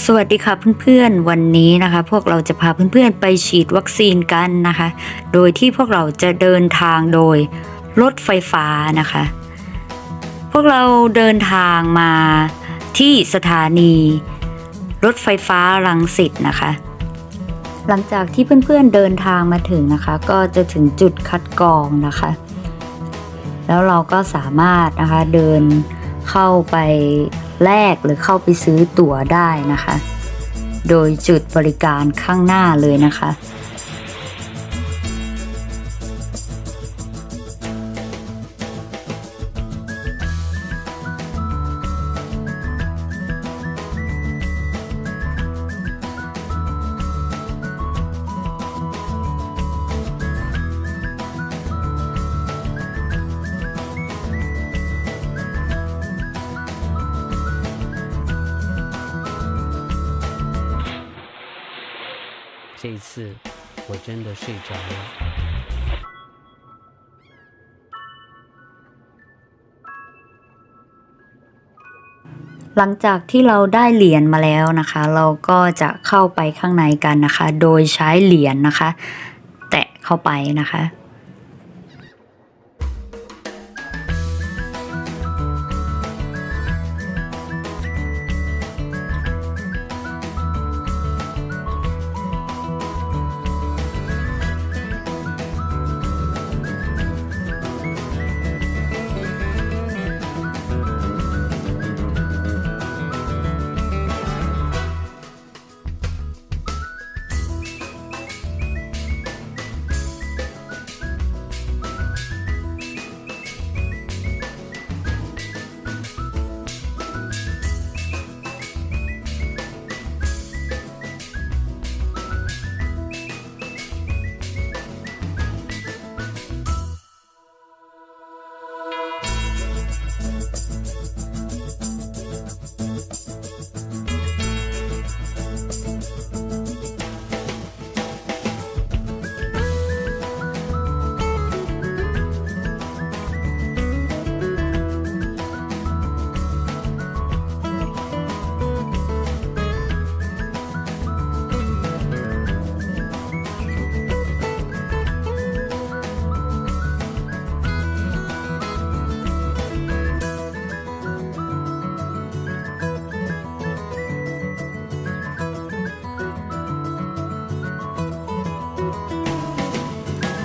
สวัสดีค่ะเพื่อนๆ วันนี้นะคะ พวกเราจะพาเพื่อนๆไปฉีดวัคซีนกันนะคะ โดยที่พวกเราจะเดินทางโดยรถไฟฟ้านะคะ พวกเราเดินทางมาที่สถานี รถไฟฟ้ารังสิตนะคะ หลังจากที่เพื่อนๆเดินทางมาถึงนะคะ ก็จะถึงจุดคัดกรองนะคะ แล้วเราก็สามารถนะคะเดินเข้าไป แลกหรือเข้าไปซื้อตั๋วได้นะคะ โดยจุดบริการข้างหน้าเลยนะคะ 这一次，我真的睡着了。 หลังจากที่เราได้เหรียญมาแล้วนะคะ เราก็จะเข้าไปข้างในกันนะคะ โดยใช้เหรียญนะคะ แตะเข้าไปนะคะ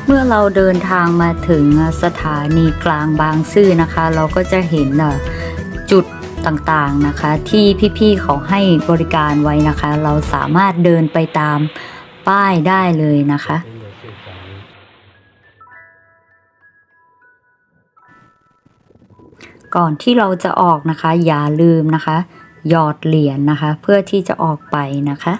เมื่อเราเดินทางมาถึงสถานีกลางบางซื่อนะคะ เราก็จะเห็นจุดต่างๆนะคะ ที่พี่ๆเขาให้บริการไว้นะคะ เราสามารถเดินไปตามป้ายได้เลยนะคะ ก่อนที่เราจะออกนะคะ อย่าลืมนะคะ หยอดเหรียญนะคะ เพื่อที่จะออกไปนะคะ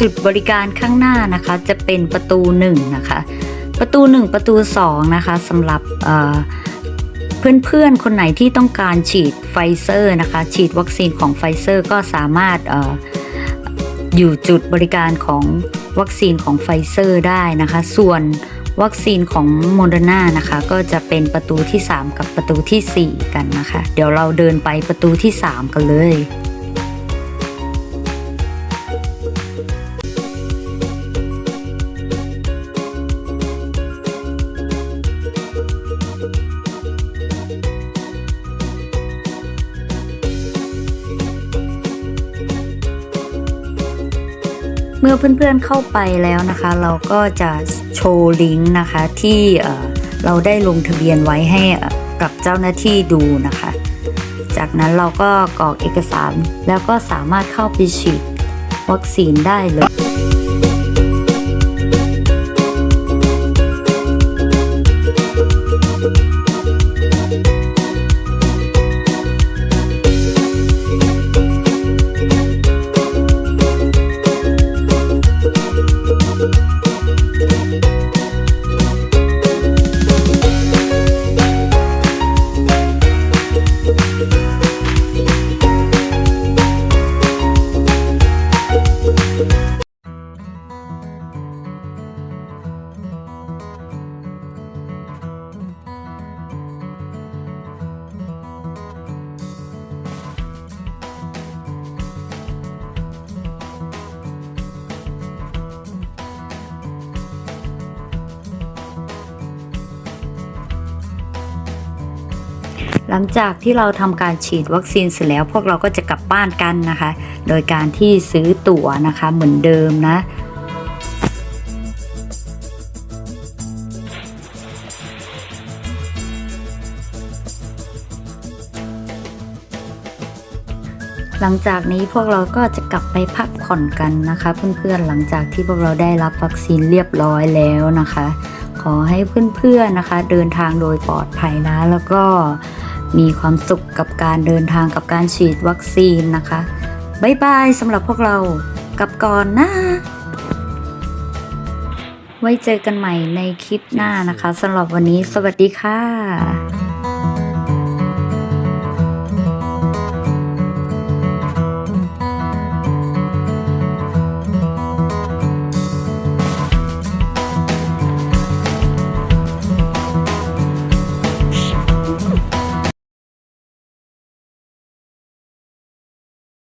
จุดบริการข้างหน้านะคะ จะเป็นประตูหนึ่งนะคะ ประตูหนึ่งประตูสองนะคะสำหรับเเพื่อนๆ คนไหนที่ต้องการฉีดไฟเซอร์นะคะ ฉีดวัคซีนของไฟเซอร์ก็สามารถออยู่จุดบริการของวัคซีนของไฟเซอร์ได้นะคะ ส่วนวัคซีนของโมเดอร์นานะคะ ก็จะเป็นประตูที่ 3 กับประตูทีสี่4 กันนะคะ เดี๋ยวเราเดินไปประตูที่ 3 กันเลย เมื่อเพื่อนๆเข้าไปแล้วนะคะ เราก็จะโชว์ลิงก์นะคะที่เราได้ลงทะเบียนไว้ให้กับเจ้าหน้าที่ดูนะคะ จากนั้นเราก็กรอกเอกสารแล้วก็สามารถเข้าไปฉีดวัคซีนได้เลย หลังจากที่เราทำการฉีดวัคซีนเสร็จแล้ว พวกเราก็จะกลับบ้านกันนะคะ โดยการที่ซื้อตั๋วนะคะเหมือนเดิมนะหลังจากนี้พวกเราก็จะกลับไปพักผ่อนกันนะคะ เพื่อนๆหลังจากที่พวกเราได้รับวัคซีนเรียบร้อยแล้วนะคะ ขอให้เพื่อนๆนะคะ เดินทางโดยปลอดภัยนะแล้วก็ มีความสุขกับการเดินทางกับการฉีดวัคซีนนะคะบ๊ายบายสำหรับพวกเรากับก่อนนะ ไว้เจอกันใหม่ในคลิปหน้านะคะสำหรับวันนี้สวัสดีค่ะ